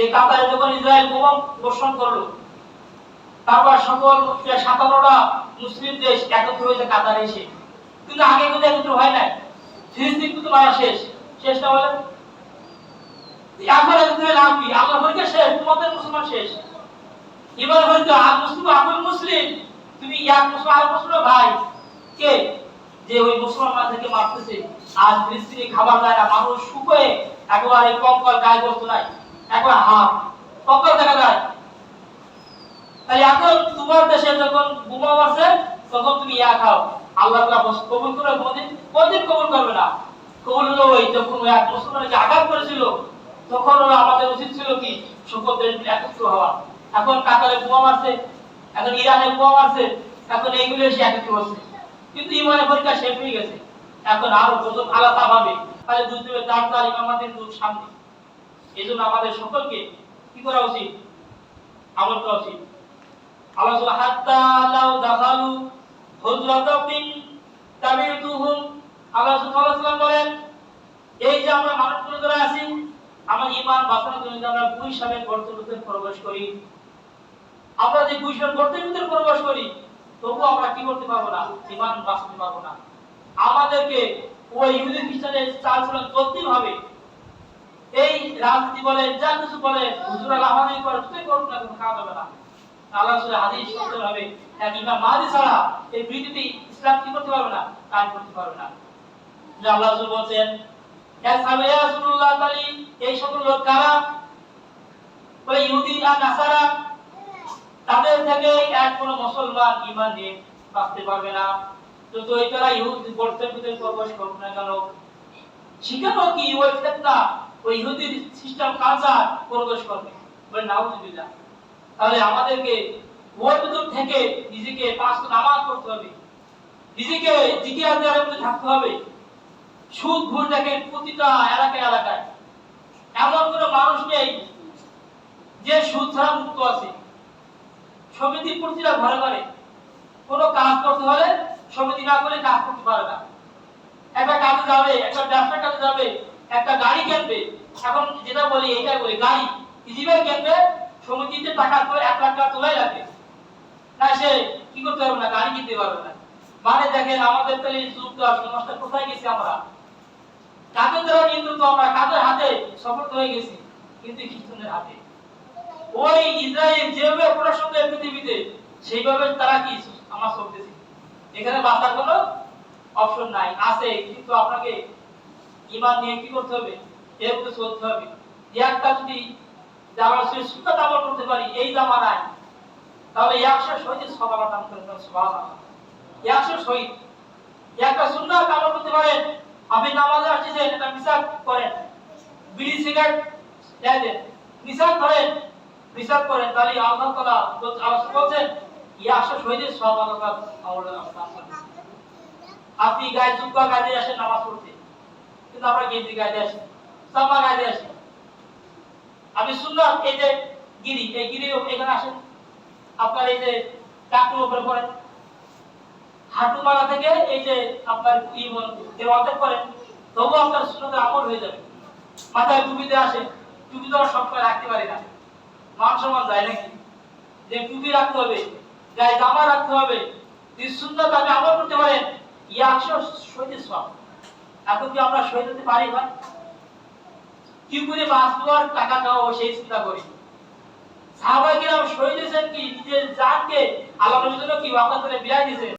যে কাতারে যখন ইসরায়েল বোমা বর্ষণ করল, তারপর সকল সাতান্নটা মুসলিম দেশ একত্র হয়েছে কাতারে এসে। কিন্তু আগে কিন্তু একত্র হয় নাই। কিন্তু মারা শেষ। বলে? এখন একত্র কি? আল্লাহ শেষ তোমাদের মুসলমান শেষ। এবার হয়তো আর মুসলিম আপন মুসলিম, তুমি এক মুসলিম আর মুসলিম ভাই, কে? যে ওই মুসলমান থেকে মারতেছে। আর ফিলিস্তিনি খাবার দেয় না, মানুষ শুকোয়ে একেবারে কঙ্কল গায়ে বস্তু নাই। একবার হাত কঙ্কল দেখা যায়। তাই এখন তোমার দেশে যখন বোমা আছে, তখন তুমি ইয়া খাও। আল্লাহ বস- কবুল করে কোনদিন? কোনদিন কবুল করবে না। কবুল হলো ওই যখন ওই এক মুসলমানকে আঘাত করেছিল, তখন ওরা আমাদের উচিত ছিল কি? সকল দেশ একত্র হওয়া। এখন কাতারে বোমা মারছে এখন ইরানে বোমা মারছে এখন এইগুলো এসে একত্র হচ্ছে। কিন্তু ইমানের পরীক্ষা শেষ হয়ে গেছে। এখন আরও যত আলাদা ভাবে। তাহলে বুঝতে হবে তার তারিখ আমাদের দূর সামনে। এই জন্য আমাদের সকলকে কি করা উচিত? আমল করা উচিত। আল্লাহ সুবহানাহু হাত্তা লাউ দাখালু হুজরাতাবিন তাবিতুহুম। আল্লাহ সুবহানাহু ওয়া তাআলা বলেন, এই যে আমরা মানুষগুলো যারা আছি, আমার ঈমান বাঁচানোর জন্য আমরা দুই সালে গর্তের ভিতরে প্রবেশ করি, আমরা যে দুই সালে গর্তের ভিতরে প্রবেশ করি তবু আমরা কি করতে পারব না? ঈমান বাঁচাতে পারব না। আমাদেরকে ওই ইহুদি খ্রিস্টানের চাল চলন চলতেই হবে এই রাজনীতি বলে, যা কিছু বলে, হুজুরা লাহানি করে তুই করুক না কোনো না। আল্লাহ হাদিস শুনতে হবে এক ছাড়া এই ইসলাম কি করতে পারবে না? কাজ করতে পারবে না। আল্লাহ রাসূলুল্লাহ তাআলা এই সকল লোক কারা? ইহুদি আর নাসারা। তাদের থেকে এক কোন মুসলমান ঈমান নিয়ে বাঁচতে পারবে না। তো ইহুদি গর্তের ভিতরে প্রবেশ না কেন শিখানো কি, ওই ফেতনা? ওই ইহুদির সিস্টেম কালচার করবে। বলে তাহলে আমাদেরকে থেকে নিজেকে পাঁচ নামাজ হবে। নিজেকে মধ্যে থাকতে হবে। সুদ ঘুষ দেখেন প্রতিটা এলাকায় এলাকায়। এমন কোনো মানুষ নেই যে সুদ ছাড়া মুক্ত আছে। সমিতি প্রতিটা ঘরে ঘরে কোনো কাজ করতে হলে সমিতি না করলে কাজ করতে পারে না। একটা কাজে যাবে, একটা ব্যবসা কাজে যাবে, একটা গাড়ি কিনবে। এখন যেটা বলি, এইটাই বলি, গাড়ি। ইজিবাই কিনবে? সমিতিতে টাকা করে এক লাখ টাকা তোলাই লাগবে না, সে কি করতে পারবে না, গাড়ি কিনতে পারবে না। মানে দেখেন, আমাদের তাহলে এই যুগ দেওয়ার সমাজটা কোথায় গেছি আমরা? কাদের দ্বারা নিয়ন্ত্রিত আমরা কাদের হাতে সফল হয়ে গেছি, কিন্তু খ্রিস্টানদের হাতে। ওই ইসরায়েল যেভাবে প্রশ্ন দেয় পৃথিবীতে, সেইভাবে তারা কি আমার চলতেছে? এখানে বাঁচার কোনো অপশন নাই, আছে, কিন্তু আপনাকে ইমান নিয়ে কি করতে হবে? এর মধ্যে চলতে হবে। একটা যদি জামার সে সুন্দর আমল করতে পারি, এই জামানায় তাহলে একশো শহীদের সব আমার নাম করে সবাই একশো শহীদ একটা সুন্দর আমল করতে পারেন, আপনি নামাজে আসছেন এটা মিসাক করেন, বিড়ি, সিগারেট দেয় দেন, মিসাক করেন মিসাক করেন, তাহলে আল্লাহ তাআলা আলোচনা করছেন একশো শহীদের সব আল্লাহ আমাদের নাম করে আপনি গায়ে জুব্বা গায়ে আসেন, নামাজ পড়তে। কিন্তু আমরা গেঞ্জি গায়ে আসি সাম্মা গায়ে আসি। আপনি শুনলাম এই যে গিরি, এই গিরি এখানে আসেন। আপনার এই যে টাকুর উপরে পড়েন। হাঁটু মারা থেকে এই যে আপনার দেওয়াতে করেন তবু আপনার সুন্নতে আমল হয়ে যাবে। মাথায় টুপিতে আসে টুপি তো সব সময় রাখতে পারি না। মান সম্মান যায় নাকি? যে টুপি রাখতে হবে, গায়ে জামা রাখতে হবে সুন্নত আপনি আমল করতে পারেন একশো শহীদের সব এখন কি আমরা শহীদ হতে পারি কি করে বাঁচবো আর টাকা খাওয়াবো সেই চিন্তা করি। সাহাবাহিকেরা শহীদ কি? নিজের জানকে আল্লাহ জন্য কি আল্লাহ দিয়েছেন?